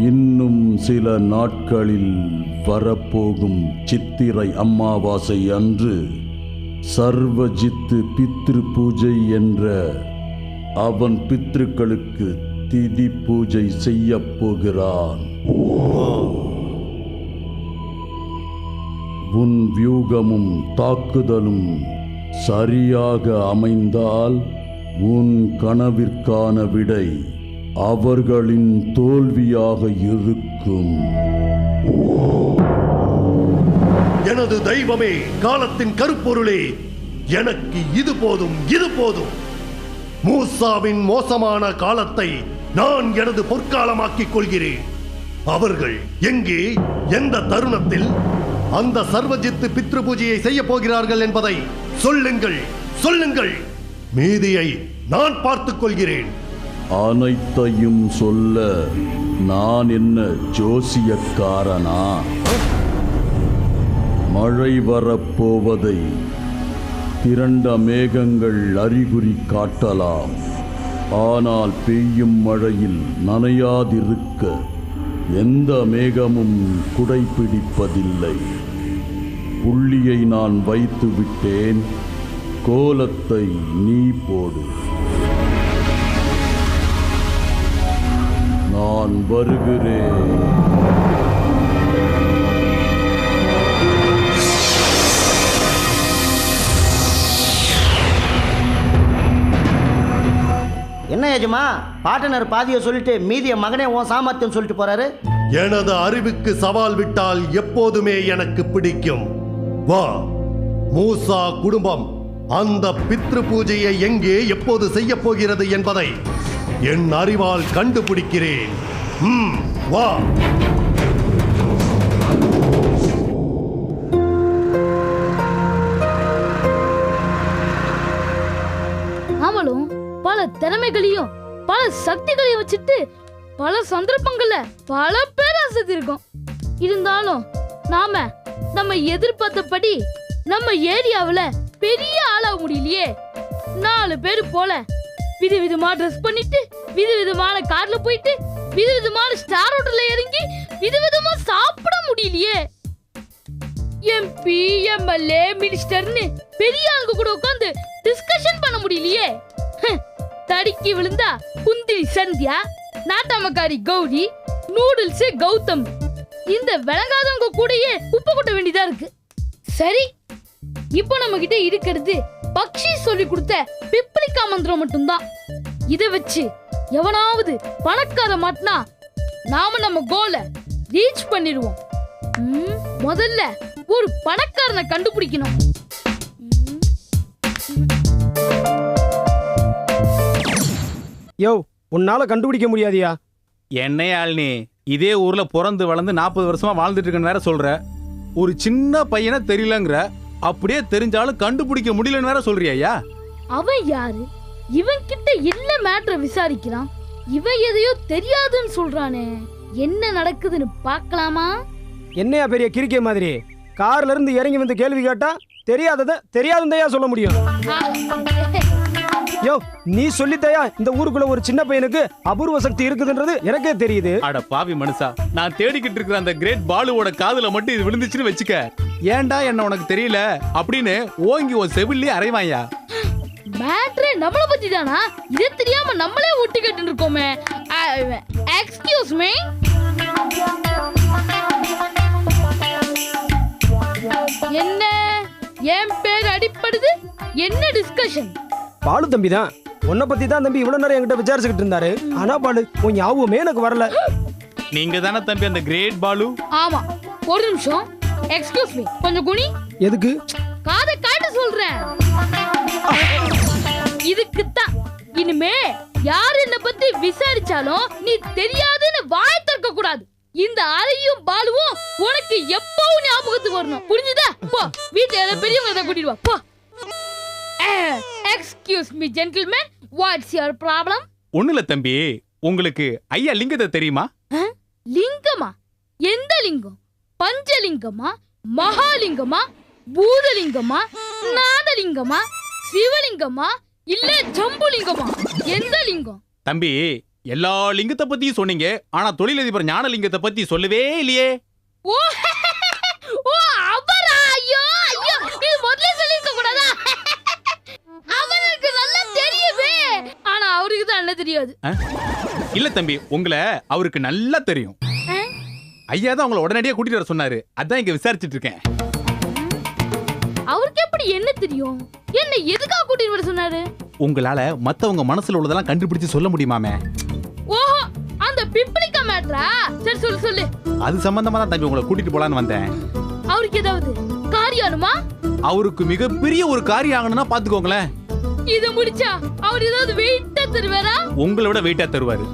இன்னும் சில நாட்களில் வரப்போகும் சித்திரை அமாவாசை அன்று சர்வஜித்து பித்ரு பூஜை என்ற அவன் பித்ருக்களுக்கு திதி பூஜை செய்யப்போகிறான் உன் வியூகமும் தாக்குதலும் சரியாக அமைந்தால் உன் கனவிற்கான விடை அவர்களின் தோல்வியாக இருக்கும். எனது தெய்வமே காலத்தின் கருப்பொருளே எனக்கு இது போதும் இது போதும். மூசாவின் மோசமான காலத்தை நான் எனது பொற்காலமாக்கிக் கொள்கிறேன். அவர்கள் எங்கே எந்த தருணத்தில் அந்த சர்வஜித்து பித்ரு பூஜையை செய்ய போகிறார்கள் என்பதை சொல்லுங்கள் சொல்லுங்கள். மீதியை நான் பார்த்துக் கொள்கிறேன். அனைத்தையும் சொல்ல நான் என்ன ஜோசியக்காரனா? மழை வரப்போவதை திரண்ட மேகங்கள் அறிகுறி காட்டலாம். ஆனால் பெய்யும் மழையில் நனையாதிருக்க எந்த மேகமும் குடைபிடிப்பதில்லை. புள்ளியை நான் வைத்து விட்டேன் கோலத்தை நீ போடு. நான் வருகிறேன். என்ன ஏஜமா பாட்டனர் பாதியை சொல்லிட்டு மீதிய மகனே உன் சாமர்த்தியம் சொல்லிட்டு போறாரு? எனது அறிவுக்கு சவால் விட்டால் எப்போதுமே எனக்கு பிடிக்கும். வா மூசா குடும்பம். அந்த பித்ரு பூஜையை எங்கே எப்போது செய்ய போகிறது என்பதை. என் அறிவால் கண்டுபிடிக்கிறேன். ம், வா. அவளும் பல திறமைகளையும் பல சக்திகளையும் வச்சுட்டு பல சந்தர்ப்பங்கள்ல பல பேர் இருக்கும் இருந்தாலும் நாம நம்ம எதிர்பார்த்தபடி நம்ம ஏரியாவுல பெரிய ஆளாக முடியலையே. நாலு பேர் போல விதவிதமா ட்ரெஸ் பண்ணிட்டு விதவிதமான கார்ல போயிட்டு விதவிதமான ஸ்டார் ஹோட்டல்ல இறங்கி விதவிதமா சாப்பிட முடியலையே. எம்பி எம்எல்ஏ மினிஸ்டர்னு பெரிய ஆளுங்க கூட உட்காந்து டிஸ்கஷன் பண்ண முடியலையே. தடுக்கி விழுந்தா குந்திரி சந்தியா நாட்டாமக்காரி கௌரி நூடுல்ஸ் கௌதம். இந்த விளங்காதவங்க கூடயே உப்பு கொட்ட வேண்டியதா இருக்கு. சரி இப்போ நம்ம கிட்ட இருக்கிறது பக்ஷி சொல்லி கொடுத்த பிப்ளிகா மந்திரம் மட்டும்தான். இத வச்சு எவனாவது பணக்கார மாட்டினா நாம நம்ம கோலை ரீச் பண்ணிடுவோம். ம், முதல்ல ஒரு பணக்காரனை கண்டுபிடிக்கணும். யோ உன்னால கண்டுபிடிக்க முடியாதியா? என்னையாள்னி இதே ஊர்ல பிறந்து வளர்ந்து நாற்பது வருஷமா வாழ்ந்துட்டு இருக்கேன்னு வேற சொல்ற. ஒரு சின்ன பையனை தெரியலங்கிற. அப்படியே தெரிஞ்சாலும் கண்டுபிடிக்க முடியலன்னு வேற சொல்றியா அவன் யாரு? இவன் கிட்ட என்ன மேட்ர விசாரிக்கிறான்? இவன் எதையோ தெரியாதுன்னு சொல்றானே. என்ன நடக்குதுன்னு பார்க்கலாமா? என்னையா பெரிய கிரிக்கே மாதிரி? கார்ல இருந்து இறங்கி வந்து கேள்வி கேட்டா தெரியாதத தெரியாதுந்தையா சொல்ல முடியும். யோ நீ சொல்லித்தயா இந்த ஊருக்குள்ள ஒரு சின்ன பையனுக்கு அபூர்வ சக்தி இருக்குதுன்றது எனக்கே தெரியுது. அட பாவி மனுஷா நான் தேடிக்கிட்டு இருக்கிற அந்த கிரேட் பாலுவோட காதுல மட்டும் இது விழுந்துச்சுன்னு வச்சுக்க. ஏன்டா என்ன உனக்கு தெரியல? அப்படின்னு ஓங்கி ஒரு செவிலே அரைவாயா? மேட்ரே நம்மள பத்தி தானா இது தெரியாம நம்மளே ஒட்டு கேட்டு இருக்கோமே. எக்ஸ்கியூஸ் மீ என்ன? என் பேர் அடிப்படுது? என்ன டிஸ்கஷன் பாலு தம்பி தான் உன்னை பத்தி தான் தம்பி இவ்வளவு நேரம் என்கிட்ட விசாரிச்சுக்கிட்டு இருந்தாரு. ஆனா பாலு உன் ஞாபகமே எனக்கு வரல. நீங்க தானே தம்பி அந்த கிரேட் பாலு? ஆமா. ஒரு நிமிஷம். எக்ஸ்கியூஸ் மீ கொஞ்சம் குனி. எதுக்கு? காதை காட்டு சொல்றேன். இதுக்கு தான் இனிமே யார் என்ன பத்தி விசாரிச்சாலும் நீ தெரியாதுன்னு வாய் திறக்க கூடாது. இந்த அறையும் பாலுவும் உனக்கு எப்பவும் ஞாபகத்துக்கு வரணும். புரிஞ்சுதா? போ. வீட்டுல பெரியவங்க கூட்டிட்டு வா. போ. Excuse me gentleman what's your problem ஒண்ணுல தம்பி உங்களுக்கு ஐயா லிங்கத்தை தெரியுமா? லிங்கமா? எந்த லிங்கம்? பஞ்சலிங்கமா? மகாலிங்கமா? பூதலிங்கமா? நாதலிங்கமா? சிவலிங்கமா? இல்ல ஜம்புலிங்கமா? எந்த லிங்கம்? தம்பி எல்லா லிங்கத்தை பத்தியும் சொன்னீங்க ஆனா தொழிலதிபர் ஞானலிங்கத்தை பத்தி சொல்லவே இல்லையே. ஓ அவருக்கு தான் என்ன தெரியாது? இல்ல தம்பி உங்களை அவருக்கு நல்லா தெரியும்? ஐயா தான் உங்களை உடனடியா கூட்டிட்டு வர சொன்னாரு. அதான் இங்க விசாரிச்சுட்டு இருக்கேன். அவருக்கு எப்படி என்ன தெரியும்? என்ன எதுக்காக கூட்டிட்டு வர சொன்னாரு? உங்களால மத்தவங்க மனசுல உள்ளதெல்லாம் கண்டுபிடிச்சு சொல்ல முடியுமாமே? ஓஹோ அந்த பிப்ளிக்கா மேட்ரா சரி சொல்லு சொல்லு. அது சம்பந்தமா தான் தம்பி உங்களை கூட்டிட்டு போலான்னு வந்தேன். அவருக்கு ஏதாவது காரியணுமா அவருக்கு மிகப்பெரிய ஒரு காரியம் ஆகணும்னா பாத்துக்கோங்களேன். இது முடிச்சா அவர் ஏதாவது வெயிட்டா தருவாரா? உங்களை விட வெயிட்டா தருவாரு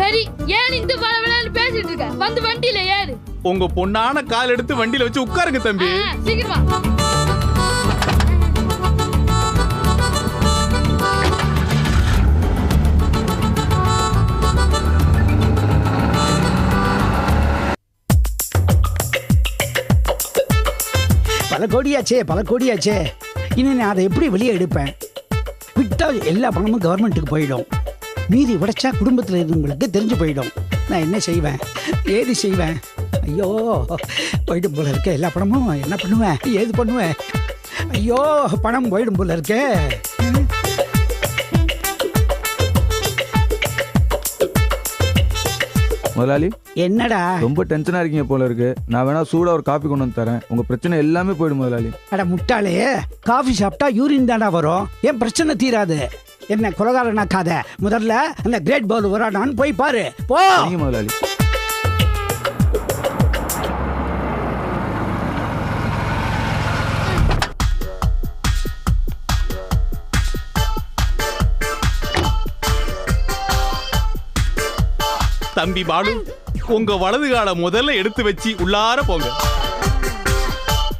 சரி ஏன் இந்த விளையாண்டு பேசிட்டு இருக்க? வந்து வண்டியில ஏறு. உங்க பொண்ணான கால் எடுத்து வண்டியில வச்சு உட்காருங்க தம்பி. சீக்கிரமா. பல கோடியாச்சே பல கோடியாச்சே. இனி நான் அதை எப்படி வெளியே எடுப்பேன்? விட்டா எல்லா பணமும் கவர்மெண்ட்டுக்கு போயிடும். மீதி உடைச்சா குடும்பத்தில் இருந்தவங்களுக்கு தெரிஞ்சு போயிடும். நான் என்ன செய்வேன்? ஏது செய்வேன்? ஐயோ போயிடும் போல இருக்கே. எல்லா பணமும் என்ன பண்ணுவேன்? ஏது பண்ணுவேன்? ஐயோ பணம் போயிடும் போல இருக்கே. முதலாளி என்னடா? ரொம்ப டென்ஷனா இருக்கீங்க போல இருக்கு. நான் வேணா சூடா ஒரு காப்பி கொண்டு வந்து தரேன். உங்க பிரச்சனை எல்லாமே போயிடும் முதலாளி. அட முட்டாளே காஃபி சாப்பிட்டா யூரின் தானா வரும். என் பிரச்சனை தீராது? என்ன கொலகாரனாக்காத முதல்ல அந்த கிரேட் பவுல் வரானான்னு போய் பாரு. போ! முதலாளி. தம்பி பாலு உங்க வலது காலை முதல்ல எடுத்து வச்சு உள்ளார போங்க.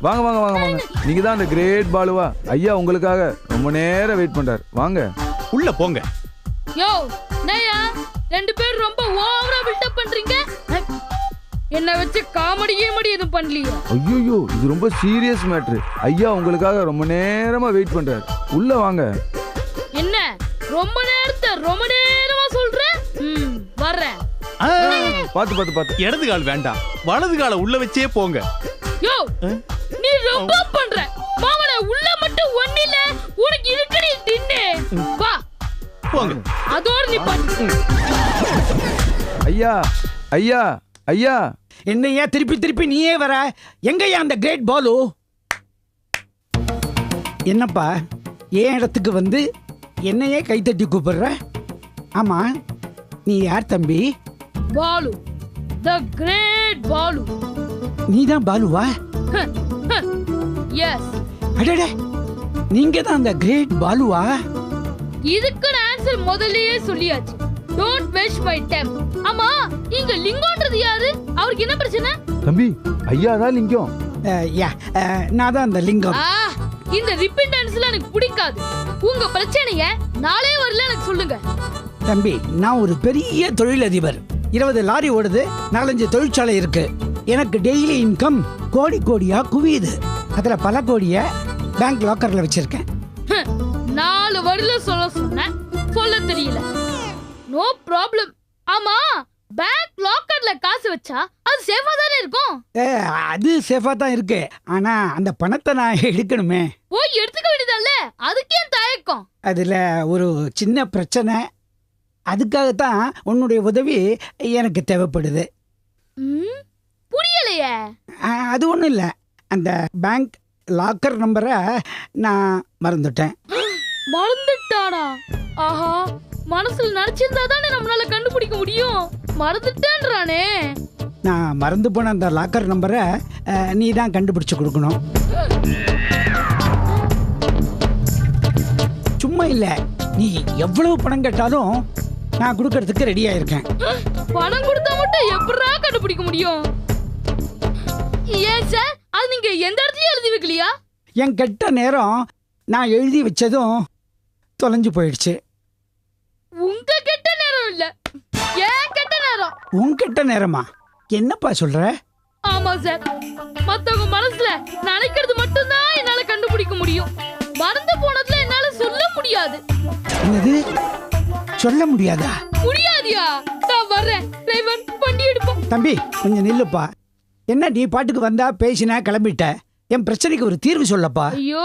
வாங்க வாங்க வாங்க வாங்க. நீங்க தான் அந்த கிரேட் பாலுவா. ஐயா உங்களுக்காக ரொம்ப நேரம் வெயிட் பண்றாரு. வாங்க. உள்ள போங்க. யோ நயா ரெண்டு பேரும் ரொம்ப ஓவரா பில்டப் பண்றீங்க? அஹ், என்ன வச்சு காமெடி கீமெடி எதுவும் பண்ணலையே. ஐயோ இது ரொம்ப சீரியஸ் மேட்ரு ஐயா உங்களுக்காக ரொம்ப நேரமா வெயிட் பண்றாரு. உள்ள வாங்க. என்ன? ரொம்ப நேரத்தை ரொம்ப நேரமா பாத்து பாத்து பாத்து இடது கால் வேண்டாம். வலது காலை உள்ள வச்சே போங்க. யோ நீ ரொம்ப பண்ற. மாமன உள்ள மட்டும் ஒண்ணில உனக்கு இருக்குடி தின்னு வா. போங்க. அதோட நீ பண்ணு ஐயா ஐயா ஐயா. என்னையா திருப்பி திருப்பி நீயே வர? எங்கய்யா அந்த கிரேட் பாலு? என்னப்பா என் இடத்துக்கு வந்து என்னையே கைத்தட்டி கூப்பிடுற? ஆமா நீ யார் தம்பி? பாலு. The great Balu. நீ தான் பாலுவா எஸ் அடடே நீங்க தான் அந்த கிரேட் பாலுவா? இதுக்கு ஆன்சர் முதல்லயே சொல்லியாச்சு. டோன்ட் வேஸ்ட் மை டைம் ஆமா இங்க லிங்கோன்றது யாரு? அவருக்கு என்ன பிரச்சனை? தம்பி ஐயா தான் லிங்கம் யா நான் தான் அந்த லிங்கம். ஆ இந்த ரிப்பீட்டன்ஸ்ல எனக்கு பிடிக்காது. உங்க பிரச்சனைய நாளே வரல எனக்கு சொல்லுங்க. தம்பி நான் ஒரு பெரிய தொழிலதிபர். இருபது லாரி ஓடுது நாலஞ்சு தொழிற்சாலை இருக்கு. எனக்கு டெய்லி இன்கம் கோடி கோடியா குவியுது. அதுல பல கோடிய பேங்க் லாக்கர்ல வச்சிருக்கேன். நாலு வரியில சொல்ல சொன்னேன். சொல்ல தெரியல. நோ ப்ராப்ளம் ஆமா பேங்க் லாக்கர்ல காசு வச்சா அது சேஃபா தானே இருக்கும்? ஏ, அது சேஃபா தான் இருக்கு. ஆனா அந்த பணத்தை நான் எடுக்கணுமே. போய் எடுத்துக்க வேண்டியதல்ல. அதுக்கே தயக்கம்? அதுல ஒரு சின்ன பிரச்சனை. அதுக்காகத்தான் உன்னுடைய உதவி எனக்கு தேவைப்படுது. ம், புரியலையே. அது ஒன்றும் இல்லை. அந்த பேங்க் லாக்கர் நம்பரை நான் மறந்துட்டேன். மறந்துட்டானா? ஆஹா மனசுல நினைச்சிருந்தா தானே நம்மளால கண்டுபிடிக்க முடியும். மறந்துட்டேன்றானே. நான் மறந்து போன அந்த லாக்கர் நம்பரை நீ தான் கண்டுபிடிச்சு கொடுக்கணும். சும்மா இல்லை. நீ எவ்வளவு பணம் கேட்டாலும் நான் கொடுக்கறதுக்கு ரெடியாக இருக்கேன் பணம் கொடுத்தா மட்டும் எப்படா கண்டுபிடிக்க முடியும்? ஏன் சார் அது நீங்க எந்த இடத்துலயும் எழுதி வைக்கலையா? என் கெட்ட நேரம் நான் எழுதி வச்சதும் தொலைஞ்சு போயிடுச்சு. உங்க கெட்ட நேரம் இல்ல. ஏன் கெட்ட நேரம்? உன் கெட்ட நேரமா? என்னப்பா சொல்ற? ஆமா சார் மத்தவங்க மனசுல நினைக்கிறது மட்டும்தான் என்னால கண்டுபிடிக்க முடியும். மறந்து போனதுல என்னால சொல்ல முடியாது. என்னது? சொல்ல முடியாதா? முடியாதியா? நான் வர்றேன். டிரைவர் வண்டி எடுப்போம். தம்பி கொஞ்சம் நில்லுப்பா. என்ன நீ பாட்டுக்கு வந்தா பேசினா கிளம்பிட்ட? என் பிரச்சனைக்கு ஒரு தீர்வு சொல்லப்பா. ஐயோ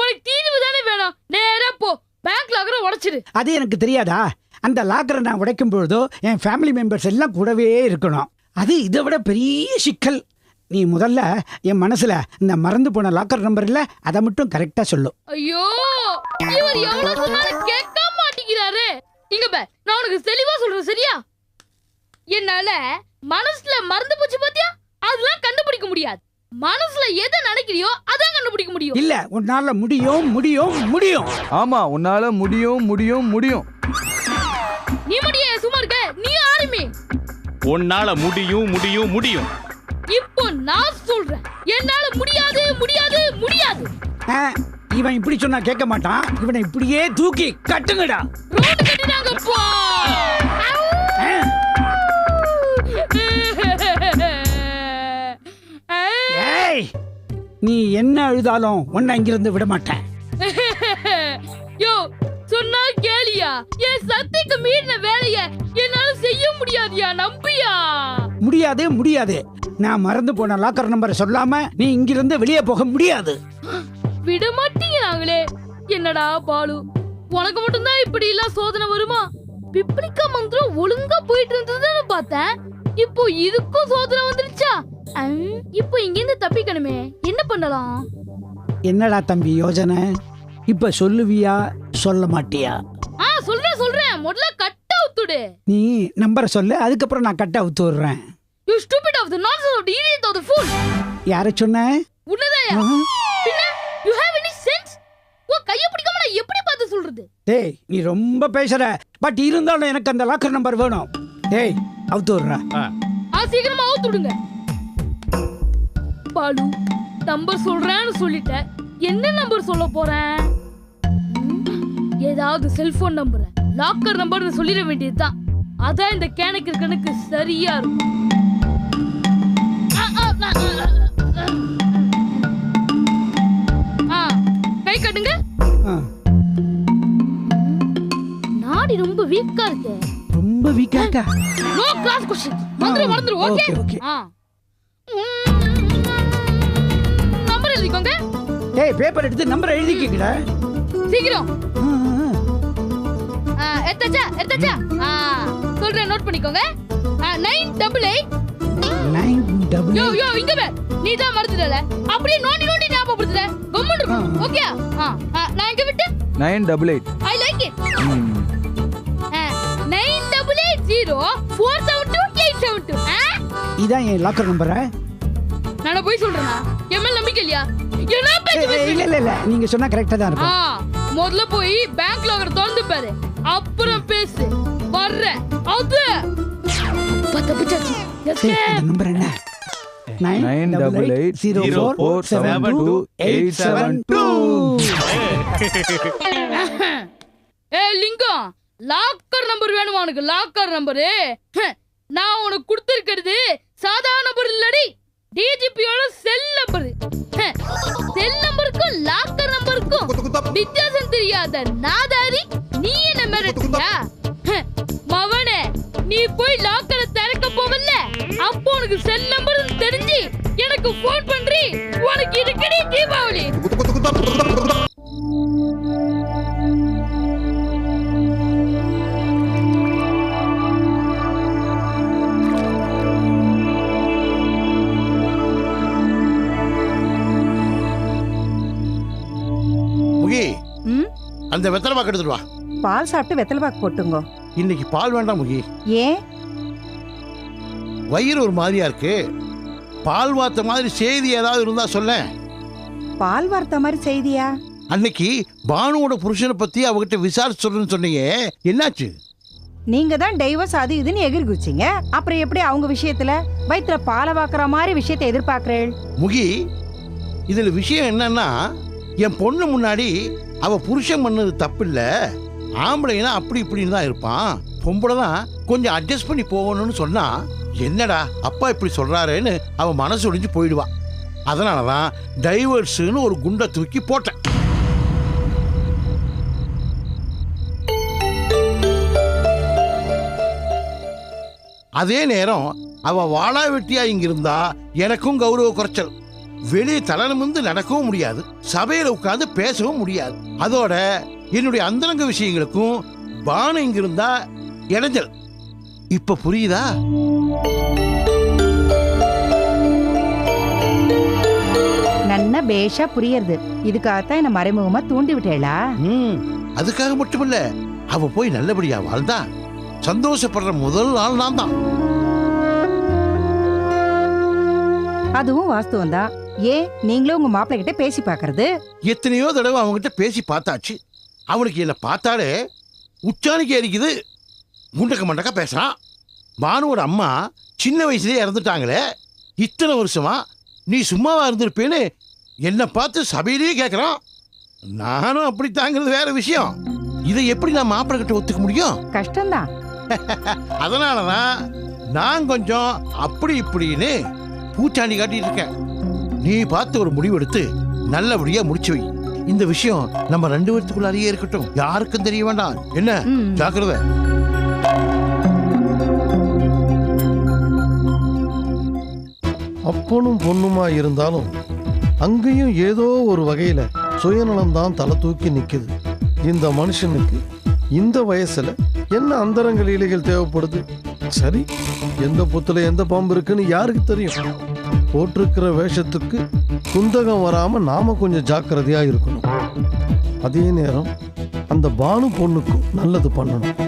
உனக்கு தீர்வு தானே வேணும். நேரா போ. பேங்க் லாக்கரை உடைச்சிடு அது எனக்கு தெரியாதா? அந்த லாக்கரை நான் உடைக்கும் பொழுதோ என் ஃபேமிலி மெம்பர்ஸ் எல்லாம் கூடவே இருக்கணும். அது இதை விட பெரிய சிக்கல். நீ முதல்ல என் மனசுல இந்த மறந்து போன லாக்கர் நம்பர் இல்ல அதை மட்டும் கரெக்டா சொல்லு. ஐயோ இவர் எவ்வளவு சொன்னாலும் மாட்டேங்கிறாரு இங்க பே நான் உனக்கு தெளிவா சொல்றேன் சரியா? என்னால மனசுல மறந்து போச்சு பாத்தியா? அதெல்லாம் கண்டுபிடிக்க முடியாது. மனசுல எதை நினைக்கிறியோ அதான் கண்டுபிடிக்க முடியும். இல்ல உன்னால முடியும் முடியும் முடியும். ஆமா உன்னால முடியும் முடியும் முடியும். நீ முடிய சும்மா இருக்க. நீ ஆரம்பி உன்னால முடியும் முடியும் முடியும். இப்போ நான் சொல்றேன். என்னால முடியாது முடியாது முடியாது. இவன் இப்படி சொன்னா கேட்க மாட்டான். இவனை இப்படியே தூக்கி கட்டுங்கடா. ரோடு கட்டினாங்க போ. நீ என்ன அழுதாலும் உன்னை இங்கிருந்து விட மாட்டேன். யோ சொன்னா கேளியா? என் சக்திக்கு மீறின வேலைய என்னால செய்ய முடியாதியா நம்பியா? முடியாது முடியாது. நான் மறந்து போன லாக்கர் நம்பரை சொல்லாம நீ இங்கிருந்து வெளியே போக முடியாது. விட மாட்டீங்கறாங்களே என்னடா பாலு உனக்கு மட்டும்தான் இப்படி எல்லாம் சோதனை வருமா? பிப்ளிக்கா மந்திரம் ஒழுங்கா போயிட்டு இருந்ததுன்னு பார்த்தேன். இப்போ இதுக்கும் சோதனை வந்துருச்சா? இப்போ இங்கிருந்து தப்பிக்கணுமே. என்ன பண்ணலாம்? என்னடா தம்பி யோசனை இப்ப சொல்லுவியா சொல்ல மாட்டியா? ஆ சொல்றேன் சொல்றேன். முதல்ல கட்ட அவுத்துடு. நீ நம்பரை சொல்லு அதுக்கப்புறம் நான் கட்ட அவுத்து விடுறேன். You stupid of the nonsense of the idiot of the fool யாரை சொன்ன? உன்னதாயா? கைய பிடிக்காம நான் எப்படி பார்த்து சொல்றது? டேய் நீ ரொம்ப பேசுற. பட் இருந்தாலும் எனக்கு அந்த லாக்கர் நம்பர் வேணும். டேய் அவுத்து விடுறேன் ஆ. சீக்கிரமா அவுத்து விடுங்க. பாலு நம்பர் சொல்றேன்னு சொல்லிட்டேன் என்ன நம்பர் சொல்ல போறேன் ஏதாவது செல்போன் நம்பர் லாக்கர் நம்பர்னு சொல்லிட வேண்டியதுதான். அதான் இந்த கேனுக்கு கணக்கு சரியா இருக்கும். கை கட்டுங்க. ரொம்ப வீக்கா இருக்கு? ரொம்ப வீக்காக்கா நோ கிளாஸ் கொஸ்டின் மந்திரம் மறந்துரு ஓகே ஓகே, நம்பர் எழுதிக்கோங்க. டேய் பேப்பர் எடுத்து நம்பரை எழுதிக்கிங்கடா. சீக்கிரம். ஆ, ஆ. ஆ, எடுத்தாச்சா? எடுத்தாச்சா? ஆ சொல்றேன் நோட் பண்ணிக்கோங்க. Nine double eight nine double யோ யோ இங்க வே நீ தான் மறந்துடல அப்படியே நோண்டி நோண்டி ஞாபகப்படுத்துற. கம்முன்னு இருக்கும். ஓகே ஆ? ஆ, நான் இங்க விட்டு. Nine double eight I like it zero four seven two eight seven two இதான் என் லாக்கர் நம்பரா நான் போய் சொல்றேனா? என் மேல நம்பிக்கை இல்லையா? இல்ல? இல்ல இல்ல. நீங்க சொன்னா கரெக்டா தான் ஆ இருக்கும். முதல்ல போய் பேங்க் லாக்கர் திறந்து பாரு. அப்புறம் பேசு. வர்றேன். அது. தப்பிச்சாச்சு நம்பர் என்ன? Nine double eight zero four four seven two eight seven two A Lingam. Locker number வேணுமா உனக்கு? லாக்கர் நம்பரு நான் உனக்கு கொடுத்துருக்கிறது சாதா நம்பர் இல்லடி. டிஜிபியோட செல் நம்பர் செல் நம்பருக்கும் லாக்கர் நம்பருக்கும் வித்தியாசம் தெரியாத நாதாரி நீ என்ன மிரட்டியா மவனே நீ போய் லாக்கரை திறக்க போவல்ல? அப்போ உனக்கு செல் நம்பர் தெரிஞ்சு எனக்கு ஃபோன் பண்றி. உனக்கு இருக்குடி தீபாவளி. அந்த வெத்தலை பாக்கு எடுத்துட்டு வா. பால் சாப்பிட்டு வெத்தலை பாக்கு போட்டுங்க. இன்னைக்கு பால் வேண்டாம் முகி. ஏன்? வயிறு ஒரு மாதிரியா இருக்கு. பால் வார்த்த மாதிரி செய்தி ஏதாவது இருந்தா சொல்ல. பால் வார்த்த மாதிரி செய்தியா? அன்னைக்கு பானுவோட புருஷனை பத்தி அவகிட்ட விசாரிச்சு சொல்றேன்னு சொன்னீங்க. என்னாச்சு? நீங்க தான் டைவர்ஸ் அது இதுன்னு எகிரி குச்சிங்க அப்புறம் எப்படி அவங்க விஷயத்துல வயிற்றுல பாலை வாக்குற மாதிரி விஷயத்தை எதிர்பார்க்கிறேள்? முகி இதுல விஷயம் என்னன்னா என் பொண்ணு முன்னாடி அவ புருஷன் பண்ணது தப்பு இல்ல ஆம்பளைனா அப்படி இப்படின்னு தான் இருப்பான். பொம்பளை தான் கொஞ்சம் அட்ஜஸ்ட் பண்ணி போகணும்னு சொன்னா என்னடா அப்பா இப்படி சொல்றாருன்னு அவன் மனசு ஒடிஞ்சு போயிடுவான் அதனால தான் டைவர்ஸுன்னு ஒரு குண்டை தூக்கி போட்டேன். அதே நேரம் அவ வாழா வெட்டியா இங்க இருந்தா எனக்கும் கௌரவ குறைச்சல். வெளியே தலனமிருந்து நடக்கவும் முடியாது. சபையில உட்கார்ந்து பேசவும் முடியாது. அதோட என்னுடைய அந்தரங்க விஷயங்களுக்கும் பானு இங்க இருந்தா இடைஞ்சல். இப்ப புரியுதா? நன்னா பேஷா புரியுது இதுக்காகத்தான் என்ன மறைமுகமா தூண்டி விட்டேளா? ம் அதுக்காக மட்டுமில்ல. அவ போய் நல்லபடியா வாழ்ந்தா சந்தோஷப்படுற முதல் நாள் நான் தான் அதுவும் வாஸ்தவம் தான் ஏன் நீங்களும் உங்க மாப்பிள்ளை கிட்ட பேசி பாக்குறது எத்தனையோ தடவை அவங்ககிட்ட பேசி பார்த்தாச்சு. அவனுக்கு என்னை பார்த்தாலே உச்சாணிக்கு எரிக்குது முண்டக்க மண்டக்க பேசுறான். பானுவோட அம்மா சின்ன வயசுலயே இறந்துட்டாங்களே. இத்தனை வருஷமா நீ சும்மாவா இருந்திருப்பேன்னு என்னை பார்த்து சபையிலேயே கேட்குறான் நானும் அப்படி தாங்கிறது வேற விஷயம். இதை எப்படி நான் மாப்பிள்ளை கிட்ட ஒத்துக்க முடியும்? கஷ்டம்தான். அதனால தான் நான் கொஞ்சம் அப்படி இப்படின்னு பூச்சாண்டி காட்டிட்டு இருக்கேன். நீ பார்த்து ஒரு முடிவு எடுத்து நல்லபடியா முடிச்சு வை. இந்த விஷயம் நம்ம ரெண்டு பேர்த்துக்குள்ளாரியே இருக்கட்டும். யாருக்கும் தெரிய வேண்டாம். என்ன. ஜாக்கிரதை. அப்பனும் பொண்ணுமா இருந்தாலும் அங்கேயும் ஏதோ ஒரு வகையில சுயநலம்தான் தலை தூக்கி நிக்குது. இந்த மனுஷனுக்கு இந்த வயசுல என்ன அந்தரங்க லீலைகள் தேவைப்படுது? சரி எந்த புத்துல எந்த பாம்பு இருக்குன்னு யாருக்கு தெரியும்? போட்டிருக்கிற வேஷத்துக்கு குந்தகம் வராமல் நாம் கொஞ்சம் ஜாக்கிரதையாக இருக்கணும். அதே நேரம் அந்த பானு பொண்ணுக்கும் நல்லது பண்ணணும்.